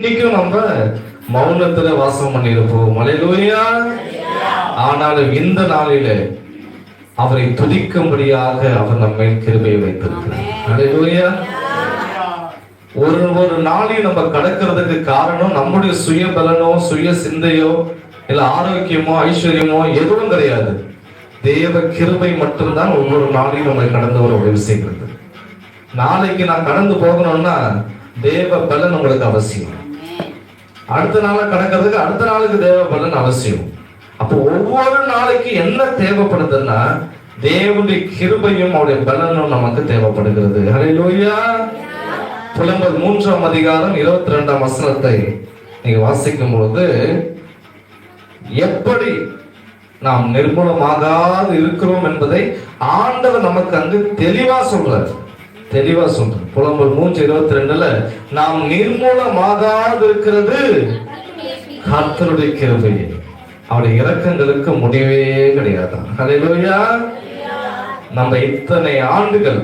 இன்னைக்கும் நம்ம மௌனத்துல வாசம் பண்ணியிருப்போம். மலையிலோயா ஆனாலும் இந்த நாளில அவரை துதிக்கும்படியாக அவர் நம்மை கிருபையை வைத்திருக்கிறார். ஒரு ஒரு நாளையும் நம்ம கடக்கிறதுக்கு காரணம் நம்முடைய சுய பலனோ சுய சிந்தையோ இல்ல ஆரோக்கியமோ ஐஸ்வர்யமோ எதுவும் கிடையாது. தேவ கிருபை மட்டும்தான் ஒவ்வொரு நாளையும் நம்மளை கடந்து வர உதவி செய்கிறது நாளைக்கு நான் கடந்து போகணும்னா தேவ பலன் உங்களுக்கு அவசியம். அடுத்த நாளை கடக்கிறதுக்கு அடுத்த நாளுக்கு தேவைப்படலன்னு அவசியம். அப்போ ஒவ்வொரு நாளைக்கு என்ன தேவைப்படுதுன்னா தேவனுடைய கிருபையும் அவருடைய பலனும் நமக்கு தேவைப்படுகிறது. ஹalleluya புலம்பல் மூன்றாம் அதிகாரம் இருபத்தி ரெண்டாம் வசனத்தை நீங்க வாசிக்கும் பொழுது எப்படி நாம் நிர்மூலமாகாது இருக்கிறோம் என்பதை ஆண்டவர் நமக்கு அங்கு தெளிவா சொல்றார். தெளிவா சொல்றார் புலம்பல் மூன்று இருபத்தி ரெண்டுல நாம் நிர்மூலமாகாது இருக்கிறது கர்த்தருடைய கிருபை அவருடைய இறக்கங்களுக்கு முடிவே கிடையாது? ஹalleluya நம்ம இத்தனை ஆண்டுகள்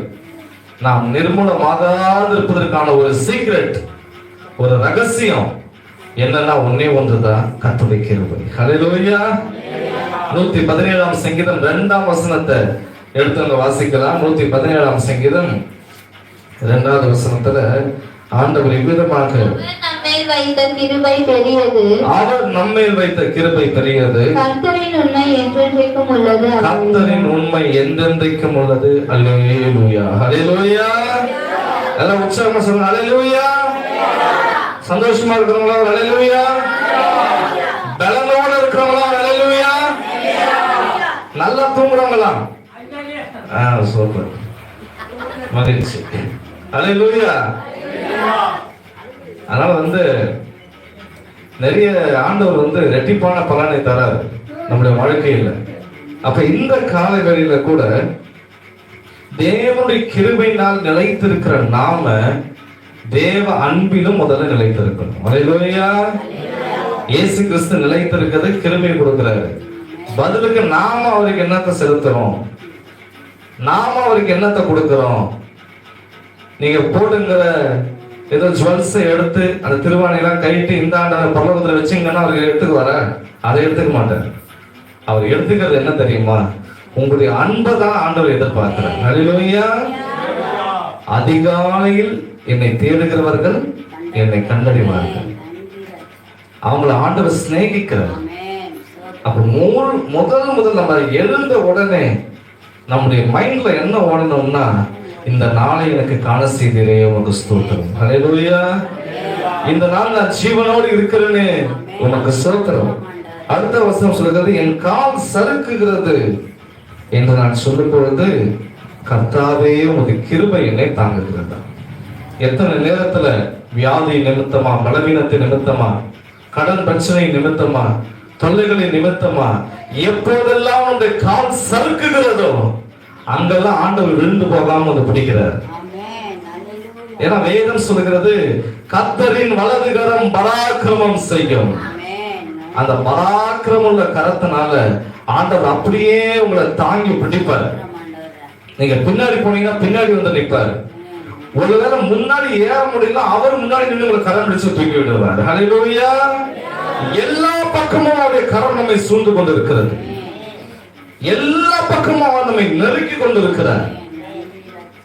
நாம் நிர்மூலமாகாது இருப்பதற்கான ஒரு சீக்ரெட் ஒரு ரகசியம் என்னன்னா ஒன்னே ஒன்றுதான் கர்த்தருடைய கிருபை ஹalleluya நூத்தி பதினேழாம் சங்கீதம் இரண்டாம் வசனத்தை எடுத்து வாசிக்கலாம். நூத்தி பதினேழாம் சங்கீதம் இரண்டாவது வசனத்துல ஆண்டவர் இவ்விதமாக வைத்த கிருபை பெரியது. அவர் நம்மேல் வைத்த கிருபை பெரியது. கர்த்தரின் உண்மை என்றென்றைக்கும் உள்ளது. கர்த்தரின் உண்மை என்றென்றைக்கும் உள்ளது. அல்லேலூயா. ஹalleluya எல்லாம் உற்சாகமா சொல்லுங்க. அல்லேலூயா. சந்தோஷமா இருக்கிறவங்களா அல்லேலூயா. பலனோட இருக்கிறவங்களா அல்லேலூயா. நல்லா தூங்குறவங்களா? ஆ சூப்பர். மகிழ்ச்சி. அல்லேலூயா அதனால வந்து நிறைய ஆண்டவர் வந்து ரெட்டிப்பான பலனை தராது நம்முடைய வாழ்க்கையில். அப்ப இந்த காலவெளியில கூட தேவனுடைய கிருபையினால் நிலைத்திருக்கிற நாம தேவ அன்பிலும் முதல்ல நிலைத்திருக்கணும். அலையிலோயா. இயேசு கிறிஸ்து நிலைத்திருக்கிறது கிருமி கொடுக்கிறாரு. பதிலுக்கு நாம அவருக்கு என்னத்தை செலுத்துறோம்? நாம அவருக்கு என்னத்தை கொடுக்கிறோம்? நீங்க போடுங்கிற ஏதோ ஜுவல்ஸ் எடுத்து அந்த திருவாணிலாம் கைட்டு இந்த ஆண்டு பல்லவத்துல வச்சீங்கன்னா அவருக்கு எடுத்துக்கு வர அதை எடுத்துக்க மாட்டார். அவர் எடுத்துக்கிறது என்ன தெரியுமா? உங்களுடைய அன்பை தான் ஆண்டவர் எதிர்பார்க்கிறார். ஹalleluya அதிகாலையில் என்னை தேடுகிறவர்கள் என்னை கண்டறிவார்கள். அவங்கள ஆண்டவர் சிநேகிக்கிறார். அப்ப மூல் முதல் முதல் நம்ம எழுந்த உடனே நம்முடைய மைண்ட்ல என்ன ஓடணும்னா இந்த நாளை எனக்கு காண செய்தீரே உனக்கு ஸ்தோத்திரம். அலையா இந்த நாள் நான் ஜீவனோடு இருக்கிறேனே உனக்கு ஸ்தோத்திரம். அடுத்த வசனம் சொல்கிறது என் கால் சறுக்குகிறது என்று நான் சொல்லும் பொழுது கர்த்தாவே உமது கிருபை என்னை தாங்குகிறதா. எத்தனை நேரத்துல வியாதி நிமித்தமா பலவீனத்தை நிமித்தமா கடன் பிரச்சனை நிமித்தமா தொல்லைகளின் நிமித்தமா எப்போதெல்லாம் உங்க கால் சறுக்குகிறதோ அங்கெல்லாம் ஆண்டவர் விழுந்து போகாம வந்து பிடிக்கிறார். ஏன்னா வேதம் சொல்லுகிறது கத்தரின் வலது கரம் பராக்கிரமம் செய்யும். அந்த பராக்கிரமம் உள்ள கரத்தினால ஆண்டவர் அப்படியே உங்களை தாங்கி பிடிப்பார். நீங்க பின்னாடி போனீங்கன்னா பின்னாடி வந்து நிற்பாரு. ஒருவேளை முன்னாடி ஏற முடியல அவர் முன்னாடி நின்று உங்களை கரம் பிடிச்சு தூக்கி விடுவார். ஹalleluya எல்லா பக்கமும் அவருடைய கரம் நம்மை சூழ்ந்து கொண்டிருக்கிறது. எல்லா பக்கமும் அவர் நம்மை நெருக்கி கொண்டிருக்கிறார்.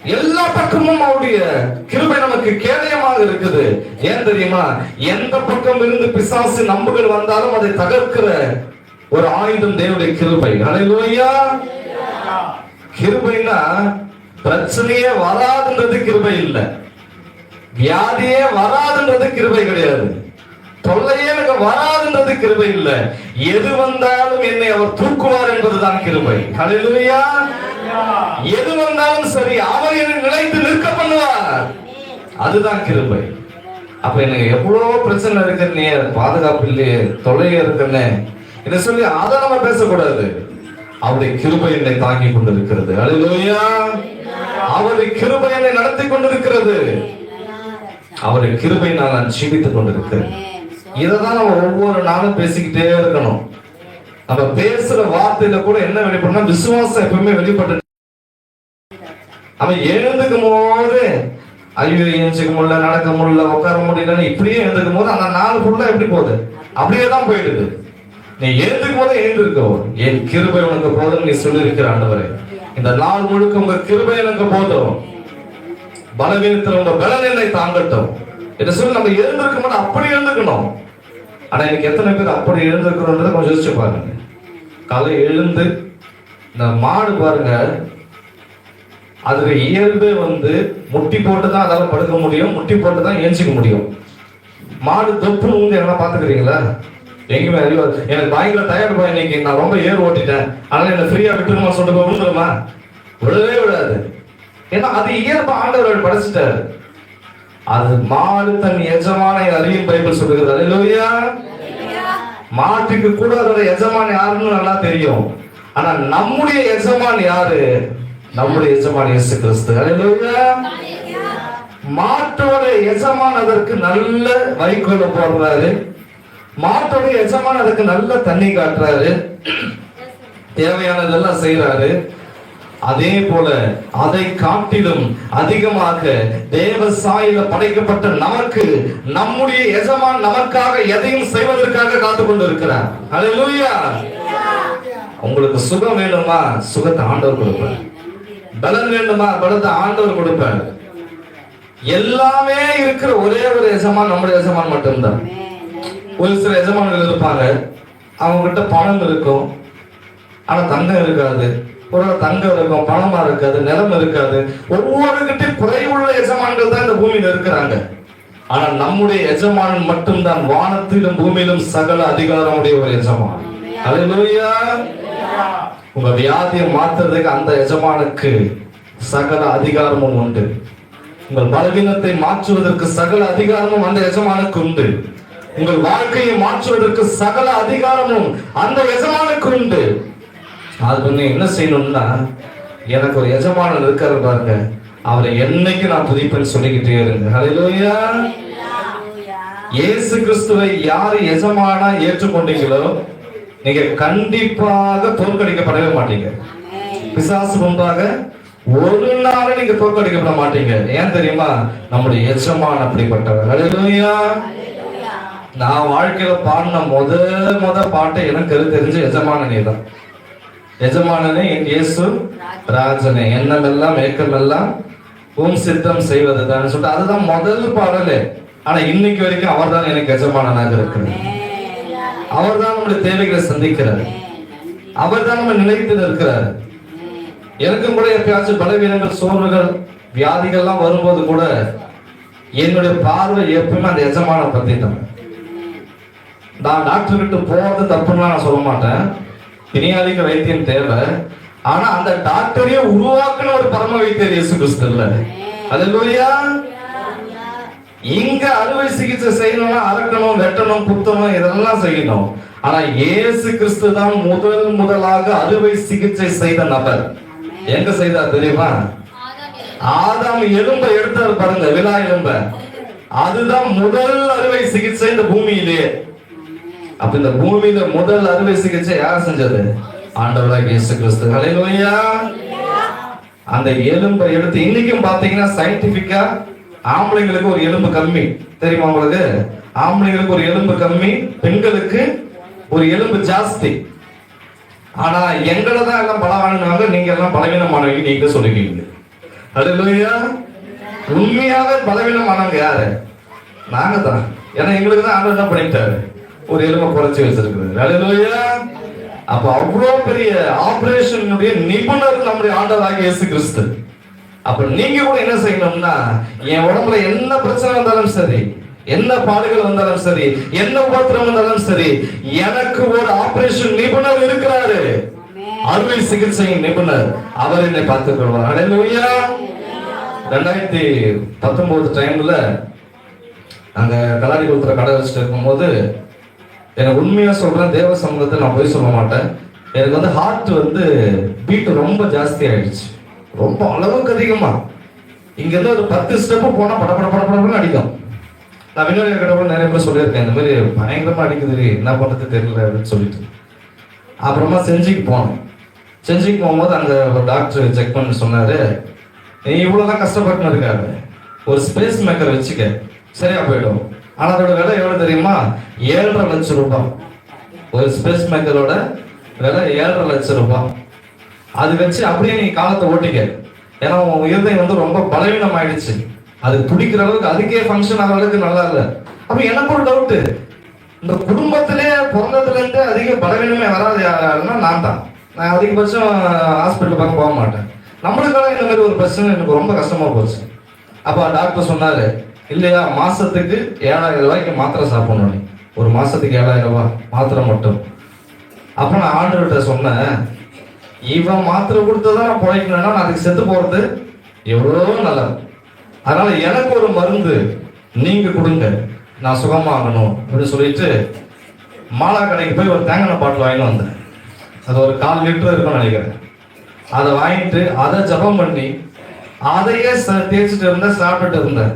எல்லா பக்கமும் அவருடைய கிருபை நமக்கு கேடயமாக இருக்குது. ஏன் தெரியுமா? எந்த பக்கம் இருந்து பிசாசு நம்புகள் வந்தாலும் அதை தகர்க்கிற ஒரு ஆயுதம் தேவனுடைய கிருபை. ஹalleluya கிருபைனா பிரச்சனையே வராதுன்றது கிருபை இல்லை. வியாதியே வராதுன்றது கிருபை கிடையாது. தொல்லையே எனக்கு வராதுன்றது கிருபை இல்லை. எது வந்தாலும் என்னை அவர் தூக்குவார் என்பதுதான் கிருபை. ஹalleluya. எது வந்தாலும் சரி அவர் என்னை நிலைத்து நிற்க பண்ணுவார். அதுதான் கிருபை. அப்ப எனக்கு எவ்வளவு பிரச்சனை இருக்குன்னு பாதுகாப்பு இல்லையே தொல்லையே இருக்குன்னு. என்ன சொல்லி அதை நம்ம பேசக்கூடாது. அவருடைய கிருபை என்னை தாங்கி கொண்டிருக்கிறது. அழுலோயா அவருடைய கிருபை என்னை நடத்தி கொண்டிருக்கிறது. அவருடைய கிருபை நான் ஜீவித்துக் கொண்டிருக்கிறேன். இதைதான் நம்ம ஒவ்வொரு நாளும் பேசிக்கிட்டே இருக்கணும். நம்ம பேசுற வார்த்தையில கூட என்ன வெளிப்படணும் விசுவாசம் எப்பவுமே வெளிப்பட்டு அவன் எழுந்துக்கும் போது ஐயோ எழுந்துக்க முடியல நடக்க முடியல உட்கார முடியலன்னு இப்படியே எழுந்துக்கும் போது அந்த நாள் ஃபுல்லா எப்படி போகுது? அப்படியே தான் போயிடுது. நீ எழுந்துக்கும் போதே எழுந்திருக்கோ என் கிருபை உனக்கு போதும் நீ சொல்லியிருக்கிற ஆண்டவரே. இந்த நாள் முழுக்க உங்க கிருபை எனக்கு போதும். பலவீனத்தில் உங்க பலநிலை தாங்கட்டும். என்று சொல்லி நம்ம எழுந்திருக்க போது அப்படி எழுந்துக்கணும் ஆனா இன்னைக்கு எத்தனை பேர் அப்படி எழுந்திருக்கிறோன்றதை கொஞ்சம் யோசிச்சு பாருங்க. காலை எழுந்து இந்த மாடு பாருங்க. அதுக்கு இயல்பே வந்து முட்டி போட்டு தான் அதால் படுக்க முடியும் முட்டி போட்டு தான் ஏஞ்சிக்க முடியும். மாடு தொப்புன்னு வந்து என்ன பார்த்துக்கிறீங்களா எங்கேயுமே அறிவா எனக்கு பயங்கர டயர்ட் பாய் இன்னைக்கு. நான் ரொம்ப ஏர் ஓட்டிட்டேன். அதனால என்ன ஃப்ரீயா விட்டுருமா சொல்லிட்டு போய் விழுந்துருமா விடவே விடாது. ஏன்னா அது இயல்பு ஆண்டவர் படைச்சிட்டாரு. அது மாடு தன் எஜமான அறியும் பைபிள் சொல்லுகிறது. அல்லேலூயா மாட்டுக்கு கூட அதோட எஜமான் யாருன்னு நல்லா தெரியும். ஆனா நம்முடைய எஜமான் யாரு? நம்முடைய எஜமான் இயேசு கிறிஸ்து. அல்லேலூயா மாட்டோட எஜமான் அதற்கு நல்ல வைக்கோல போடுறாரு. மாட்டோட எஜமான் அதுக்கு நல்ல தண்ணி காட்டுறாரு. தேவையானதெல்லாம் செய்யறாரு அதே போல அதை காட்டிலும் அதிகமாக தேவ சாயில படைக்கப்பட்ட நமக்கு நம்முடைய எஜமான் நமக்காக எதையும் செய்வதற்காக காத்து கொண்டு இருக்கிறார் அல்லேலூயா உங்களுக்கு சுகம் வேணுமா சுகத்தை ஆண்டவர் கொடுப்பார். பலன் வேண்டுமா? பலத்தை ஆண்டவர் கொடுப்பார். எல்லாமே இருக்கிற ஒரே ஒரு எஜமான் நம்முடைய எஜமான் மட்டும்தான். ஒரு சில எஜமான்கள் இருப்பாங்க. அவங்க கிட்ட பணம் இருக்கும். ஆனா தங்கம் இருக்காது. ஒரு தங்கம் இருக்கும் பணமா இருக்காது நிலம் இருக்காது. ஒவ்வொருகிட்டையும் குறைவுள்ள எஜமான்கள் தான் இந்த பூமியில இருக்கிறாங்க. ஆனா நம்முடைய எஜமானன் மட்டும்தான் வானத்திலும் பூமியிலும் சகல அதிகாரமுடைய ஒரு எஜமான். அல்லேலூயா உங்க வியாதியை மாத்துறதுக்கு அந்த எஜமானுக்கு சகல அதிகாரமும் உண்டு. உங்கள் பலவீனத்தை மாற்றுவதற்கு சகல அதிகாரமும் அந்த எஜமானுக்கு உண்டு. உங்கள் வாழ்க்கையை மாற்றுவதற்கு சகல அதிகாரமும் அந்த எஜமானுக்கு உண்டு. அது நீ என்ன செய்யணும்னா எனக்கு ஒரு எஜமானன் இருக்காரு பாருங்க. அவரை என்னைக்கு நான் துதிப்பேன்னு சொல்லிக்கிட்டே இருங்க. ஹalleluya இயேசு கிறிஸ்துவை யார் எஜமானா ஏற்றுக்கொண்டீங்களோ நீங்க கண்டிப்பாக தோற்கடிக்கப்படவே மாட்டீங்க. பிசாசு முன்பாக ஒரு நாள் நீங்க தோற்கடிக்கப்பட மாட்டீங்க. ஏன் தெரியுமா? நம்முடைய எஜமான் அப்படிப்பட்டவர். ஹalleluya நான் வாழ்க்கையில பாடின முத முத பாட்டை எனக்கு தெரிஞ்ச எஜமானனே தான். எஜமானனே என் இயேசு ராஜனே எண்ணமெல்லாம் ஏக்கமெல்லாம் உம் சித்தம் செய்வது தான் சொல்லிட்டு அதுதான் முதல் பாடலே. ஆனா இன்னைக்கு வரைக்கும் அவர்தான் எனக்கு எஜமானனாக இருக்கிறார். அவர்தான் நம்முடைய தேவைகளை சந்திக்கிறார். அவர் தான் நம்ம நிலைத்து இருக்கிறார் எனக்கும் கூட எப்பயாச்சும் பலவீனங்கள் சோர்வுகள் வியாதிகள்லாம் வரும்போது கூட என்னுடைய பார்வை எப்பவுமே அந்த எஜமான பத்தி தான் நான் டாக்டர் கிட்ட போறது தப்புன்னு நான் சொல்ல மாட்டேன். பிணியாளிக்கு வைத்தியம் தேவை. ஆனா அந்த டாக்டரையே உருவாக்குன ஒரு பரம வைத்தியர் இயேசு கிறிஸ்து இல்ல. அதுலயா இங்க அறுவை சிகிச்சை செய்யணும்னா அறக்கணும் வெட்டணும் குத்தணும் இதெல்லாம் செய்யணும். ஆனா இயேசு கிறிஸ்து தான் முதல் முதலாக அறுவை சிகிச்சை செய்த நபர். எங்க செய்தார் தெரியுமா? ஆதாம் எலும்பை எடுத்தார் பாருங்க விழா எலும்ப. அதுதான் முதல் அறுவை சிகிச்சை இந்த பூமியிலே. அப்ப இந்த பூமியில முதல் அறுவை சிகிச்சை யார் செஞ்சது? ஆண்டவராக இயேசு கிறிஸ்து. ஹalleluya அந்த எலும்பை எடுத்து இன்னைக்கும் பாத்தீங்கன்னா சயின்டிபிக்கா ஆம்பளைங்களுக்கு ஒரு எலும்பு கம்மி. தெரியுமா உங்களுக்கு? ஆம்பளைங்களுக்கு ஒரு எலும்பு கம்மி பெண்களுக்கு ஒரு எலும்பு ஜாஸ்தி. ஆனா எங்களை தான் எல்லாம் பலவானுங்க நீங்க எல்லாம் பலவீனமானவங்க நீங்க சொல்லுவீங்க ஹalleluya உண்மையாவே பலவீனமானவங்க யாரு? நாங்க தான் ஏன்னா எங்களுக்கு தான் ஆண்டவர் என்ன பண்ணிட்டாரு? ஒரு எலும்பை குறைச்சி ஹalleluya. அப்ப அவ்வளோ பெரிய ஆபரேஷனுடைய நிபுணர் நம்முடைய ஆண்டவராகிய இயேசு கிறிஸ்து அப்ப நீங்க கூட என்ன செய்யணும்னா என் உடம்புல என்ன பிரச்சனை வந்தாலும் சரி என்ன பாடுகள் வந்தாலும் சரி என்ன உபத்திரம் வந்தாலும் சரி எனக்கு ஒரு ஆபரேஷன் நிபுணர் இருக்கிறாரு. அறுவை சிகிச்சையின் நிபுணர் அவர் என்னை பார்த்துக் கொள்வார் ஹalleluya. ரெண்டாயிரத்தி பத்தொன்பது டைம்ல அங்க கலாடி குளத்துல கடை வச்சுட்டு இருக்கும்போது எனக்கு உண்மையா சொல்றேன் தேவ சமூகத்தை நான் போய் சொல்ல மாட்டேன். எனக்கு வந்து ஹார்ட் வந்து பீட் ரொம்ப ஜாஸ்தி ஆயிடுச்சு. ரொம்ப அளவுக்கு அதிகமா. இங்க இருந்து ஒரு பத்து ஸ்டெப் போனா பட பட பட படன்னு அடிக்கும். நான் வினோத கடவுள் நிறைய பேர் சொல்லியிருக்கேன் இந்த மாதிரி பயங்கரமா அடிக்குது என்ன பண்றது தெரியல அப்படின்னு சொல்லிட்டு. அப்புறமா செஞ்சுக்கு போனோம். செஞ்சுக்கு போகும்போது அங்க ஒரு டாக்டர் செக் பண்ணி சொன்னாரு நீ இவ்வளவுதான் கஷ்டப்பட்டு இருக்காரு ஒரு ஸ்பேஸ் மேக்கர் வச்சுக்க. சரியா போயிடும். ஆனா அதோட விலை எவ்வளவு தெரியுமா? ஏழரை லட்சம் ரூபாய். ஒரு ஸ்பேஸ் மேக்கரோட விலை ஏழரை லட்சம் ரூபாய். அது வச்சு அப்படியே நீ காலத்தை ஓட்டிக்க. ஏன்னா உன் இருதயம் வந்து ரொம்ப பலவீனம் ஆயிடுச்சு அது துடிக்கிற அளவுக்கு அதுக்கே ஃபங்க்ஷன் ஆகிற அளவுக்கு நல்லா இல்லை. அப்ப எனக்கு ஒரு டவுட்டு இந்த குடும்பத்திலே பிறந்ததுல இருந்து அதிக பலவீனமே வராது யாருன்னா நான் தான். நான் அதிகபட்சம் ஹாஸ்பிட்டல் பக்கம் போக மாட்டேன். நம்மளுக்கெல்லாம் இந்த மாதிரி ஒரு பிரச்சனை எனக்கு ரொம்ப கஷ்டமா போச்சு. அப்ப டாக்டர் சொன்னாரு இல்லையா மாசத்துக்கு ஏழாயிரம் ரூபாய்க்கு மாத்திரை சாப்பிடணும் நீ. ஒரு மாசத்துக்கு ஏழாயிரம் ரூபாய் மாத்திரை மட்டும். அப்ப நான் ஆண்டவர்கிட்ட சொன்னேன் இவன் மாத்திரை கொடுத்ததான் நான் பிழைக்கணும்னா நான் அதுக்கு செத்து போறது எவ்வளோ நல்லது. அதனால எனக்கு ஒரு மருந்து நீங்க கொடுங்க நான் சுகமாகணும் அப்படின்னு சொல்லிட்டு மாலா கடைக்கு போய் ஒரு தேங்காய் பாட்டில் வாங்கிட்டு வந்தேன். அது ஒரு கால் லிட்டர் இருக்கும்னு நினைக்கிறேன். அதை வாங்கிட்டு அதை ஜபம் பண்ணி அதையே தேய்ச்சிட்டு இருந்தேன் சாப்பிட்டுட்டு இருந்தேன்.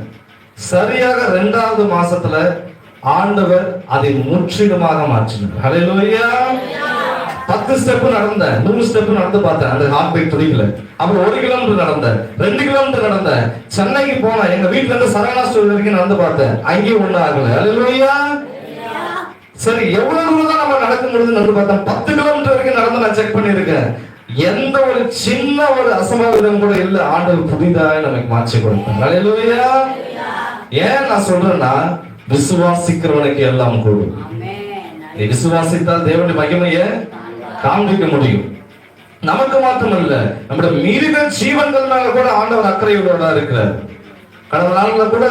சரியாக ரெண்டாவது மாசத்துல ஆண்டவர் அதை முற்றிலுமாக மாற்றினார். ஹalleluya பத்து ஸ்டெப் நடந்த நூறு ஸ்டெப் நடந்து பார்த்தேன் அந்த ஹார்ட் பைக் துடிக்கல அப்புறம் ஒரு கிலோமீட்டர் நடந்தேன் ரெண்டு கிலோமீட்டர் நடந்தேன் சென்னைக்கு போனேன் எங்க வீட்ல இருந்து சரவணா ஸ்டோர் வரைக்கும் நடந்து பார்த்தேன் அங்கேயும் ஒண்ணும் ஆகல. ஹalleluya சரி எவ்வளவு தூரம் தான் நம்ம நடக்க முடியுதுன்னு நடந்து பார்த்தேன். பத்து கிலோமீட்டர் வரைக்கும் நடந்து நான் செக் பண்ணியிருக்கேன். எந்த ஒரு சின்ன ஒரு அசம்பாவிதம் கூட இல்ல. ஆண்டவர் புதிதாக நமக்கு மாற்றி கொடுத்தார். ஹalleluya ஏன் நான் சொல்றேன்னா விசுவாசிக்கிறவனுக்கு எல்லாம் கூடும். நீ விசுவாசித்தால் தேவனுடைய மகிமையை காண்பிக்க முடியும். நமக்கு மாத்திரமல்ல நம்முடைய மீறித ஜீவன்கள் மேல கூட ஆண்டவர் அக்கறையோட இருக்கிறார். கடந்த நாள்ல கூட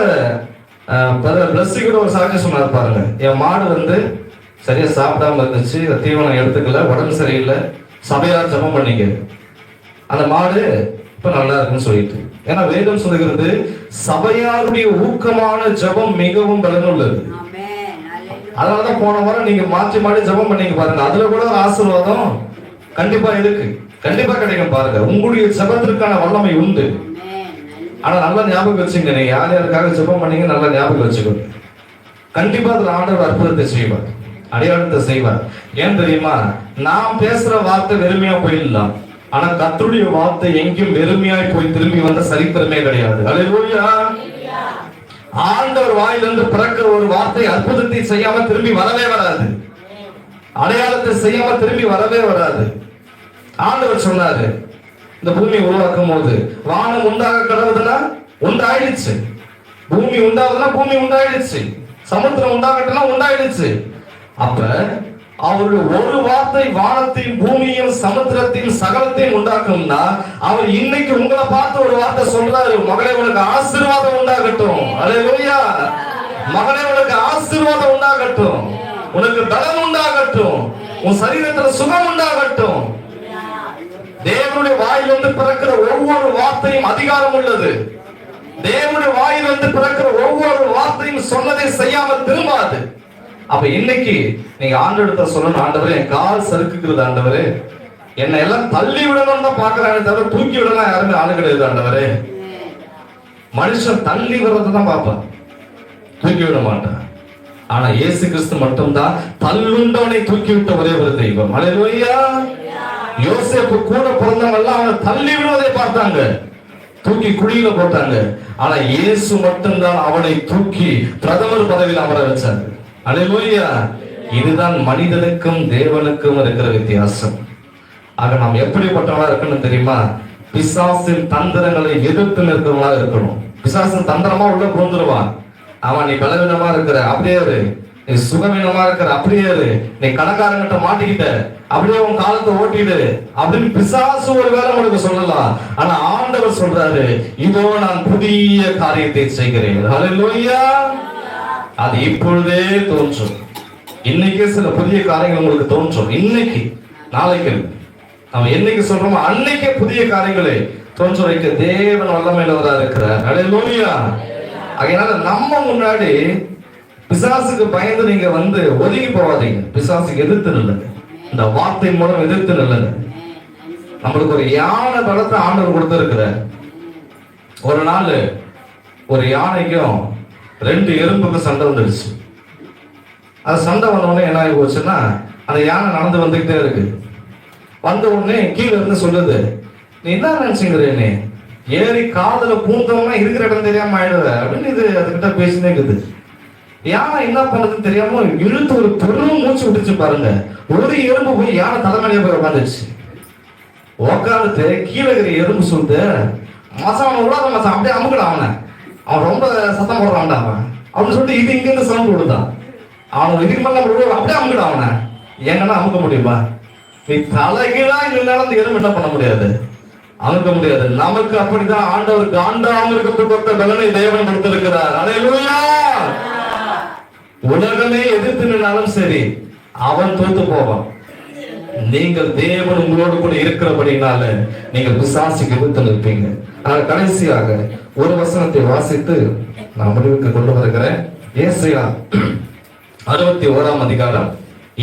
பிளஸ் கூட ஒரு சாட்சி சொன்னார் பாருங்க. என் மாடு வந்து சரியா சாப்பிடாம இருந்துச்சு தீவனம் எடுத்துக்கல உடம்பு சரியில்லை சபையார் ஜெபம் பண்ணீங்க. அந்த மாடு இப்ப நல்லா இருக்குன்னு சொல்லிட்டு. ஏன்னா வேதம் சொல்லுகிறது சபையாருடைய ஊக்கமான ஜெபம் மிகவும் பலனுள்ளது. அதனாலதான் போன வாரம் நீங்க மாற்றி மாற்றி ஜெபம் பண்ணீங்க பாருங்க. அதுல கூட ஒரு ஆசீர்வாதம் கண்டிப்பா இருக்கு. கண்டிப்பா கிடைக்கும் பாருங்க. உங்களுடைய ஜெபத்திற்கான வல்லமை உண்டு. ஆனா நல்லா ஞாபகம் வச்சுங்க நீங்க யார் யாருக்காக ஜெபம் பண்ணீங்க நல்லா ஞாபகம் வச்சுக்கோங்க. கண்டிப்பா அதுல ஆண்டவர் அற்புதத்தை செய்வார். அடையாளத்தை செய்வார். ஏன் தெரியுமா? நாம் பேசுற வார்த்தை வெறுமையா போயிடலாம். ஆனா கத்தருடைய வார்த்தை எங்கேயும் வெறுமையாய் போய் திரும்பி வந்த சரித்திரமே கிடையாது. அல்லேலூயா ஆண்டவர் வாயிலிருந்து பிறக்கிற ஒரு வார்த்தை அற்புதத்தை செய்யாம திரும்பி வரவே வராது. அடையாளத்தை செய்யாம திரும்பி வரவே வராது. ஆண்டவர் சொன்னாரு இந்த பூமி உருவாக்கும் போது வானம் உண்டாக கடவுதுன்னா உண்டாயிடுச்சு. பூமி உண்டாகுதுன்னா பூமி உண்டாயிடுச்சு. சமுத்திரம் உண்டாகட்டும்னா உண்டாயிடுச்சு. அப்ப அவருடைய ஒரு வார்த்தை வானத்தையும் பூமியும் சமுத்திரத்தையும் சகலத்தையும் உண்டாக்கும்னா அவர் இன்னைக்கு உங்களை பார்த்து ஒரு வார்த்தை சொல்றாரு மகளே உனக்கு ஆசீர்வாதம் உண்டாகட்டும். அலையா மகளே உனக்கு ஆசீர்வாதம் உண்டாகட்டும். உனக்கு பலம் உண்டாகட்டும். உன் சரீரத்துல சுகம் உண்டாகட்டும். தேவனுடைய வாயிலிருந்து பிறக்கிற ஒவ்வொரு வார்த்தையும் அதிகாரம் உள்ளது. தேவனுடைய வாயிலிருந்து பிறக்கிற ஒவ்வொரு வார்த்தையும் சொன்னதை செய்யாமல் திரும்பாது. அப்ப இன்னைக்கு நீங்க ஆண்டவர்கிட்ட சொல்லணும் ஆண்டவர் என் கால் சறுக்குகிறது ஆண்டவரே. என்னை எல்லாம் தள்ளி விடணும்னு தான் பாக்குறாங்க தவிர தூக்கி விடலாம் யாருமே ஆளு கிடையாது ஆண்டவரே. மனுஷன் தள்ளி வர்றதை தான் பார்ப்பான். தூக்கி விட மாட்டான். ஆனா இயேசு கிறிஸ்து மட்டும்தான் தள்ளுண்டவனை தூக்கி விட்ட ஒரே ஒரு தெய்வம். அலையா யோசேப்பு கூட பிறந்தவங்க எல்லாம் அவனை தள்ளி விடுவதை பார்த்தாங்க. தூக்கி குழியில போட்டாங்க. ஆனா இயேசு மட்டும்தான் அவனை தூக்கி பிரதமர் பதவியில் அமர வச்சாங்க அலையா இதுதான் மனிதனுக்கும் தேவனுக்கும் இருக்கிற வித்தியாசம். ஆக நாம் எப்படிப்பட்டவங்களா இருக்கணும் தெரியுமா? பிசாசின் தந்திரங்களை எதிர்த்து நிற்கிறவங்களா இருக்கணும். பிசாசின் தந்திரமா உள்ள புகுந்துருவான் அவன் நீ பலவீனமா இருக்கிற அப்படியே இரு. நீ சுகவீனமா இருக்கிற அப்படியே இரு. நீ கணக்காரங்கிட்ட மாட்டிக்கிட்ட அப்படியே உன் காலத்தை ஓட்டிடு அப்படின்னு பிசாசு ஒரு வேலை உனக்கு சொல்லலாம். ஆனா ஆண்டவர் சொல்றாரு இதோ நான் புதிய காரியத்தை செய்கிறேன். ஹalleluya அது இப்பொழுதே தோன்றும். இன்னைக்கே சில புதிய காரியங்கள் உங்களுக்கு தோன்றும். இன்னைக்கு நாளைக்கு. நம்ம என்னைக்கு சொல்றோமோ அன்னைக்கே புதிய காரியங்களை தோன்ற வைக்க தேவன் வல்லமையிலவரா இருக்கிறார். ஹalleluya அதனால நம்ம முன்னாடி பிசாசுக்கு பயந்து நீங்க வந்து ஒதுங்கி போகாதீங்க. பிசாசுக்கு எதிர்த்து நில்லுங்க. இந்த வார்த்தை மூலம் எதிர்த்து நில்லுங்க. நம்மளுக்கு ஒரு யானை பலத்தை ஆண்டவர் கொடுத்திருக்கிறார். ஒரு நாள் ஒரு யானைக்கும் ரெண்டு எறும்புக்கும் சண்டை வந்துடுச்சு. அது சண்டை வந்த என்ன ஆகி போச்சுன்னா அந்த யானை நடந்து வந்துக்கிட்டே இருக்கு. வந்த உடனே கீழே இருந்து சொல்லுது நீ என்ன நினைச்சுங்கிறேனே ஏறி காதல பூந்தவனா இருக்கிற இடம் தெரியாம ஆயிடுற அப்படின்னு இது அதுகிட்ட பேசினே இருக்குது. யானை என்ன பண்ணதுன்னு தெரியாம இழுத்து ஒரு பெரும் மூச்சு விட்டுச்சு பாருங்க. ஒரு எறும்பு போய் யானை தலைமையிலே போய் உட்காந்துச்சு உட்காந்துட்டு கீழே இருக்கிற எறும்பு சொல்லிட்டு மசான் உள்ளாத விடாத மசான் அப்படியே அமுக்கடா அவனை. அவன் ரொம்ப சத்தம் போடுறான்டா அவன். அப்படின்னு சொல்லிட்டு இது இங்கிருந்து சவுண்ட் கொடுத்தான் அவன் இதுக்கு மேல விடுவோம் அப்படியே அமுக்கிடும் அவனை. எங்கன்னா அமுக்க முடியுமா நீ தலைகீழா இருந்தாலும் அந்த எதுவும் என்ன பண்ண முடியாது. அமுக்க முடியாது. நமக்கு அப்படிதான் ஆண்டவர் காண்டாமல் இருக்கப்பட்ட பலனை தேவன் கொடுத்திருக்கிறார். அலையிலுயா உலகமே எதிர்த்து நின்னாலும் சரி அவன் தோத்து போவான். நீங்கள் தேவன் உங்களோடு கூட இருக்கிறபடினால நீங்கள் பிசாசுக்கு எதிர்த்து நிற்பீங்க ஆனால் கடைசியாக ஒரு வசனத்தை வாசித்து நான் முடிவுக்கு கொண்டு வருகிறேன். ஏசையா அறுபத்தி ஓராம் அதிகாரம்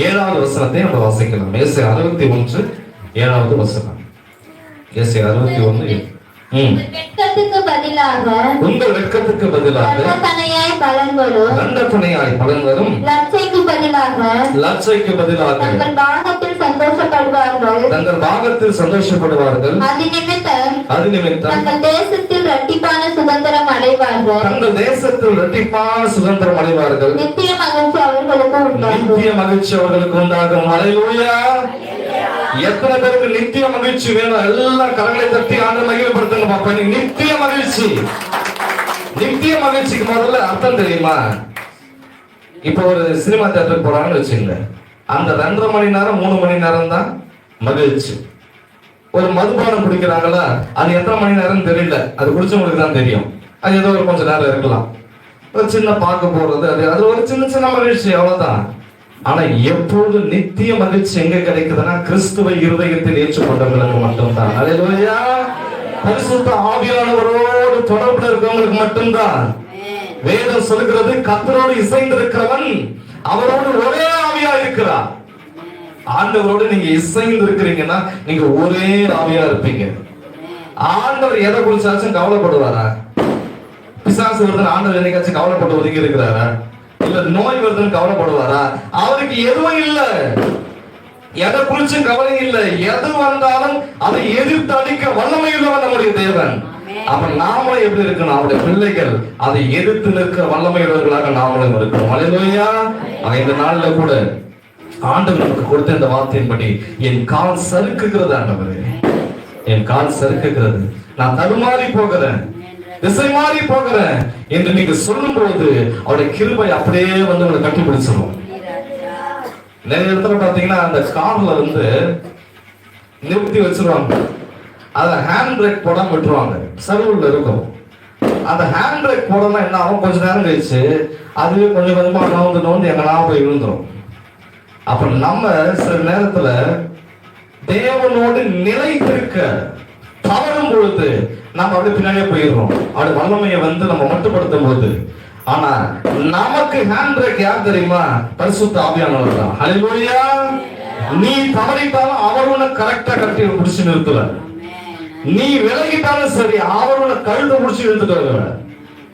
ஏழாவது வசனத்தை நம்ம வாசிக்கலாம். ஏசை அறுபத்தி ஒன்று ஏழாவது வசனம். ஏசை அறுபத்தி ஒன்று உங்கள் வெட்கத்துக்கு பதிலாக தன்னத்தனையாய் பலன் வரும். பலன் வரும். லட்சைக்கு பதிலாக லட்சைக்கு பதிலாக தங்கள் பாகத்தில் சந்தோஷப்படுவார்கள். தங்கள் பாகத்தில் சந்தோஷப்படுவார்கள். அது நிமித்தம் அது நிமித்தம் தங்கள் தேசத்தில் இரட்டிப்பான சுதந்திரம் அடைவார்கள். தங்கள் தேசத்தில் இரட்டிப்பான சுதந்திரம் அடைவார்கள். நித்திய மகிழ்ச்சி அவர்களுக்கு உண்டாகும். நித்திய மகிழ்ச்சி அவர்களுக்கு உண்டாகும். அலையிலூயா எத்தனை பேருக்கு நித்திய மகிழ்ச்சி வேணும்? எல்லாம் கரங்களை தட்டி ஆண்டு மகிழ்ப்படுத்துங்க பாப்பா. நித்திய மகிழ்ச்சி. நித்திய மகிழ்ச்சிக்கு முதல்ல அர்த்தம் தெரியுமா? இப்போ ஒரு சினிமா தேட்டருக்கு போறாங்கன்னு வச்சுக்கல அந்த ரெண்டரை மணி நேரம் மூணு மணி நேரம் தான் மகிழ்ச்சி. ஒரு மதுபானம் குடிக்கிறாங்களா? அது எத்தனை மணி நேரம் தெரியல. அது குடிச்சவங்களுக்கு தான் தெரியும். அது ஏதோ ஒரு கொஞ்ச நேரம் இருக்கலாம். ஒரு சின்ன பார்க்க போறது அது அது ஒரு சின்ன சின்ன மகிழ்ச்சி அவ்வளவுதான். ஆனா எப்போது நித்திய மகிழ்ச்சி எங்க கிடைக்குதுன்னா கிறிஸ்துவ இருதயத்தில் ஏற்றுக்கொண்டவர்களுக்கு மட்டும்தான். அது பரிசுத்த ஆவியானவரோடு தொடர்புல இருக்கவங்களுக்கு மட்டும்தான். வேதம் சொல்கிறது கத்தரோடு இசைந்திருக்கிறவன் அவரோடு ஒரே ஆவியா இருக்கிறார் ஆண்டவரோடு நீங்க இசைந்து இருக்கிறீங்கன்னா நீங்க ஒரே ஆவியா இருப்பீங்க. ஆண்டவர் எதை குறிச்சாச்சும் கவலைப்படுவாரா? பிசாசு வருதுன்னு ஆண்டவர் என்னைக்காச்சும் கவலைப்பட்டு ஒதுங்கி இருக்கிறாரா? இல்ல நோய் வருதுன்னு கவலைப்படுவாரா? அவருக்கு எதுவும் இல்ல. எதை குறிச்சும் கவலை இல்லை. எது வந்தாலும் அதை எதிர்த்து அடிக்க வல்லமை உள்ளவன் நம்முடைய தேவன். அப்ப நாமளும் எப்படி இருக்கணும்? அவருடைய பிள்ளைகள் அதை எதிர்த்து நிற்கிற வல்லமை உள்ளவர்களாக நாமளும் இருக்கணும் அலையிலோயா இந்த நாள்ல கூட ஆண்டவர் நமக்கு கொடுத்த இந்த வார்த்தையின்படி என் கால் சறுக்குகிறது ஆண்டவர். என் கால் சறுக்குகிறது. நான் தடுமாறி போகிறேன். திசை மாறி போகிறேன் என்று நீங்க சொல்லும் போது அவருடைய கிருபை அப்படியே வந்து உங்களை கட்டிப்பிடிச்சிடும் நிறைய இடத்துல பாத்தீங்கன்னா அந்த கார்ல வந்து நிறுத்தி வச்சிருவாங்க. அத ஹேண்ட் பிரேக் போடாம விட்டுருவாங்க. சர்வூர்ல இருக்கும். அந்த ஹேண்ட் பிரேக் போடலாம் என்ன ஆகும்? கொஞ்ச நேரம் கழிச்சு அதுவே கொஞ்சம் கொஞ்சமா நோந்து நவுந்து எங்கன்னா போய் விழுந்துடும் அப்ப நம்ம சில நேரத்துல தேவனோடு நிலைத்திருக்க தவறும் பொழுது நம்ம அப்படியே பின்னாடியே போயிடுறோம். அப்படி வல்லமையை வந்து நம்ம மட்டுப்படுத்தும் போது. ஆனா நமக்கு ஹேண்ட் பிரேக் யார் தெரியுமா? பரிசுத்த ஆவியானவர் தான். ஹalleluya நீ தவறிட்டாலும் அவர் உனக்கு கரெக்டா கட்டி பிடிச்சு நிறுத்துவார். நீ விலகிட்டாலும் சரி அவர் உன்னை கழுத்தை பிடிச்சு இழுத்துட்டு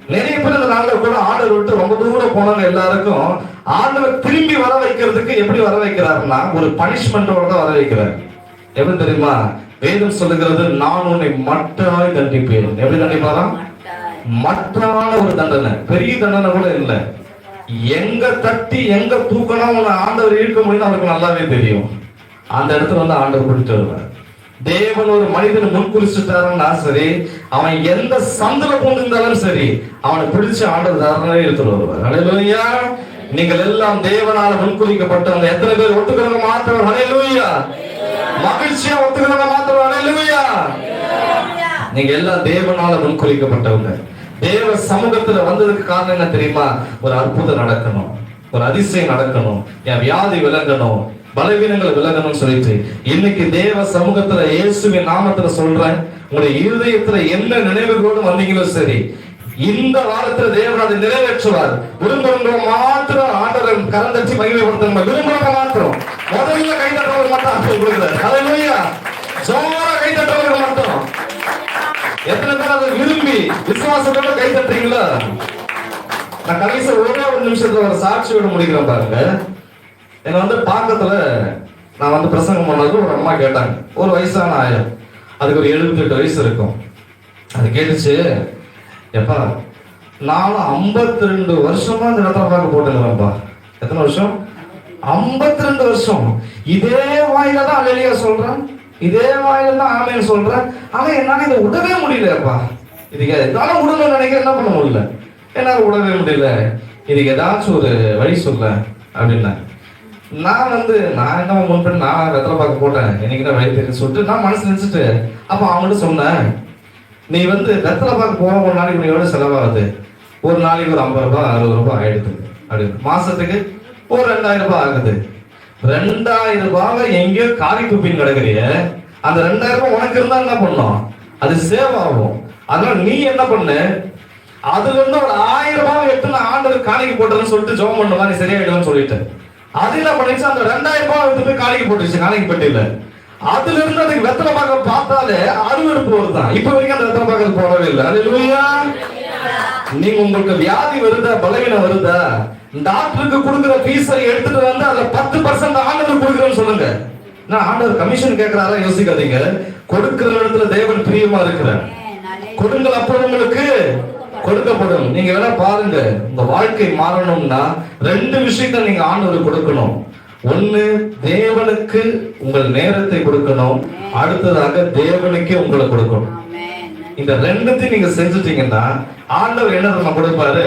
நிறைய பேர் இந்த நாளில் கூட ஆண்டவர் விட்டு ரொம்ப தூரம் போனவங்க எல்லாருக்கும் ஆண்டவர் திரும்பி வர வைக்கிறதுக்கு எப்படி வர வைக்கிறாருன்னா ஒரு பனிஷ்மெண்டோட தான் வர வைக்கிறார். எப்படி தெரியுமா? வேதம் சொல்லுகிறது நான் உன்னை மட்டாய் தண்டிப்பேன். எப்படி தண்டிப்பாராம்? மட்டான ஒரு தண்டனை. பெரிய தண்டனை கூட இல்லை. எங்க தட்டி எங்க தூக்கணும் உன்னை ஆண்டவர் இருக்க முடியும் அவருக்கு நல்லாவே தெரியும். அந்த இடத்துல வந்து ஆண்டவர் கொடுத்து வருவார். தேவன் ஒரு மனிதனை முன்குறிச்சுட்டாருன்னா சரி அவன் எந்த சந்தில இருந்தாலும் சரி அவனை பிடிச்சு ஆண்டவர் தாரணை எடுத்துட்டு வருவார். ஹalleluya நீங்கள் எல்லாம் தேவனால முன்குறிக்கப்பட்டவங்க எத்தனை பேர் ஒத்துக்கிறவங்க மாத்திரம்? ஹalleluya மகிழ்ச்சியா ஒத்துக்கிறவங்க மாத்திரம்? ஹalleluya நீங்க எல்லாம் தேவனால முன்குறிக்கப்பட்டவங்க தேவ சமூகத்துல வந்ததுக்கு காரணம் என்ன தெரியுமா? ஒரு அற்புதம் நடக்கணும். ஒரு அதிசயம் நடக்கணும். என் வியாதி விளங்கணும். பலவீனங்களை விலகணும்னு சொல்லிட்டு இன்னைக்கு தேவ சமூகத்துல இயேசுவின் நாமத்துல சொல்றேன். உங்களுடைய இருதயத்துல என்ன நினைவுகளோடு வந்தீங்களோ சரி இந்த வாரத்துல தேவன் அதை நிறைவேற்றுவார். விரும்புறவங்க மாத்திரம் ஆண்டவர் கரந்தச்சு மகிமைப்படுத்த விரும்புறவங்க மாத்திரம். முதல்ல கைதட்டவர்கள் மட்டும் ஆண்டவர் கொடுக்குறாரு கை மட்டும் எத்தனை பேர் அதை விரும்பி விசுவாசத்தோட கைதட்டுறீங்களா நான் கடைசி ஒரே ஒரு நிமிஷத்துல ஒரு சாட்சியோட முடிக்கிறேன் பாருங்க. என்னை வந்து பாக்கத்துல நான் வந்து பிரசங்கம் பண்ணது ஒரு அம்மா கேட்டாங்க. ஒரு வயசான ஆயம் அதுக்கு ஒரு எழுபத்தெட்டு வயசு இருக்கும். அது கேட்டுச்சு எப்பா நானும் 52 ரெண்டு வருஷமா இந்த இடத்துல பார்க்க போட்டுங்கிறேன்ப்பா எத்தனை வருஷம்? 52 ரெண்டு வருஷம். இதே வாயில தான் அலையிலியா சொல்றேன். இதே வாயில தான் ஆமேன்னு சொல்றேன். ஆனா என்னால இதை விடவே முடியலப்பா. இதுக்கு எதாலும் விடணும்னு நினைக்க என்ன பண்ண முடியல? என்னால விடவே முடியல. இதுக்கு ஏதாச்சும் ஒரு வழி சொல்ல அப்படின்னேன் நான் வந்து நான் என்ன முன்பு நான் வெத்தலை பார்க்க போட்டேன். எனக்கு தான் வழி தெரியும் சொல்லிட்டு நான் மனசு நினச்சிட்டு அப்போ அவங்கள்ட்ட சொன்னேன் நீ வந்து வெத்தலை பார்க்க போக ஒரு நாளைக்கு உனக்கு எவ்வளோ செலவாகுது? ஒரு நாளைக்கு ஒரு ஐம்பது ரூபாய் அறுபது ரூபாய் ஆயிடுது. அப்படின்னு. மாசத்துக்கு ஒரு ரெண்டாயிரம் ரூபாய் ஆகுது. ரெண்டாயிரம் ரூபாவை எங்கேயோ காரி துப்பின்னு கிடக்குறிய அந்த ரெண்டாயிரம் ரூபாய் உனக்கு இருந்தா என்ன பண்ணும்? அது சேவ் ஆகும். அதனால நீ என்ன பண்ணு? அதுல இருந்து ஒரு ஆயிரம் ரூபாய் எடுத்து நான் ஆண்டவர் காணிக்கு போட்டேன்னு சொல்லிட்டு ஜோம் பண்ணுவா நீ சரியாயிடுவான்னு சொல்லிட்டேன். அது என்ன பண்ணிச்சு அந்த ரெண்டாயிரம் ரூபாய் எடுத்து போய் காணிக்கு போட்டுருச்சு காணிக்கு பட்டியல. அதுல இருந்து அதுக்கு வெத்தலை பாக்க பார்த்தாலே அருவெடுப்பு வருதான் இப்ப வரைக்கும் அந்த வெத்தலை பாக்கிறது போடவே இல்லை. அது நீங்க உங்களுக்கு வியாதி வருதா பலவீனம் வருதா? டாக்டருக்கு கொடுக்குற ஃபீஸை எடுத்துட்டு வந்து அதுல பத்து பர்சன்ட் ஆண்டவர் கொடுக்குறேன்னு சொல்லுங்க. நான் ஆண்டவர் கமிஷன் கேட்கிறாரா யோசிக்காதீங்க. கொடுக்கிற இடத்துல தேவன் பிரியமா இருக்கிறார். கொடுங்கள் அப்போ உங்களுக்கு. கொடுக்கப்படும். நீங்க வேணா பாருங்க. உங்க வாழ்க்கை மாறணும்னா ரெண்டு விஷயத்தை நீங்க ஆண்டவருக்கு கொடுக்கணும். ஒண்ணு தேவனுக்கு உங்கள் நேரத்தை கொடுக்கணும். அடுத்ததாக தேவனுக்கே உங்களை கொடுக்கணும். இந்த ரெண்டுத்தையும் நீங்க செஞ்சுட்டீங்கன்னா ஆண்டவர் என்ன நம்ம கொடுப்பாரு?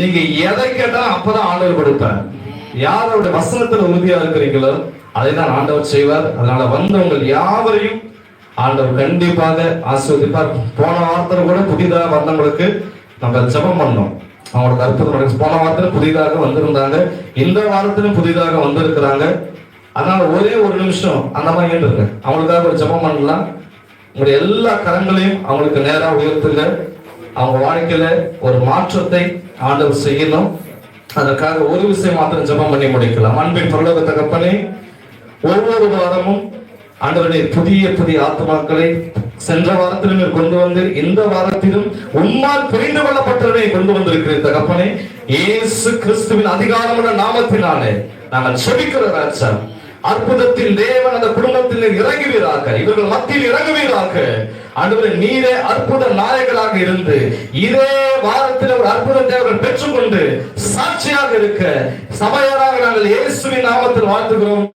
நீங்க எதை கேட்டாலும் அப்பதான் ஆண்டவர் கொடுப்பார். யாரோட வசனத்துல உறுதியா இருக்கிறீங்களோ அதை தான் ஆண்டவர் செய்வார். அதனால வந்தவங்கள் யாவரையும் ஆண்டவர் கண்டிப்பாக ஆஸ்வதிப்பார் போன வாரத்தில் கூட புதிதாக வந்தவங்களுக்கு நம்ம ஜெபம் பண்ணோம். அவங்களுக்கு அற்புதம் போன வாரத்தில் புதிதாக வந்திருந்தாங்க. இந்த வாரத்திலும் புதிதாக வந்திருக்கிறாங்க. அதனால ஒரே ஒரு நிமிஷம் அந்த மாதிரி கேட்டுருங்க. அவங்களுக்காக ஒரு ஜெபம் பண்ணலாம். உங்களுடைய எல்லா கரங்களையும் அவங்களுக்கு நேராக உயர்த்துங்க. அவங்க வாழ்க்கையில ஒரு மாற்றத்தை ஆண்டவர் செய்யணும். அதற்காக ஒரு விஷயம் மாத்திரம் ஜெபம் பண்ணி முடிக்கலாம். அன்பின் பரலோக தகப்பனே ஒவ்வொரு வாரமும் ஆண்டவரே புதிய புதிய ஆத்மாக்களை சென்ற வாரத்திலும் நீர் கொண்டு வந்து இந்த வாரத்திலும் உம்மால் புரிந்து கொள்ளப்பட்டவனை கொண்டு வந்திருக்கிறேன் தகப்பனே இயேசு கிறிஸ்துவின் அதிகாரமுள்ள நாமத்தினாலே நாங்கள் செபிக்கிற ராஜா அற்புதத்தில் தேவன் அந்த குடும்பத்தில் இறங்குவீராக இவர்கள் மத்தியில் இறங்குவீராக. ஆண்டவரே நீரே அற்புத நாயகராக இருந்து இதே வாரத்தில் ஒரு அற்புத அவர்கள் பெற்றுக்கொண்டு சாட்சியாக இருக்க சபையராக நாங்கள் இயேசுவின் நாமத்தில் வாழ்த்துகிறோம்.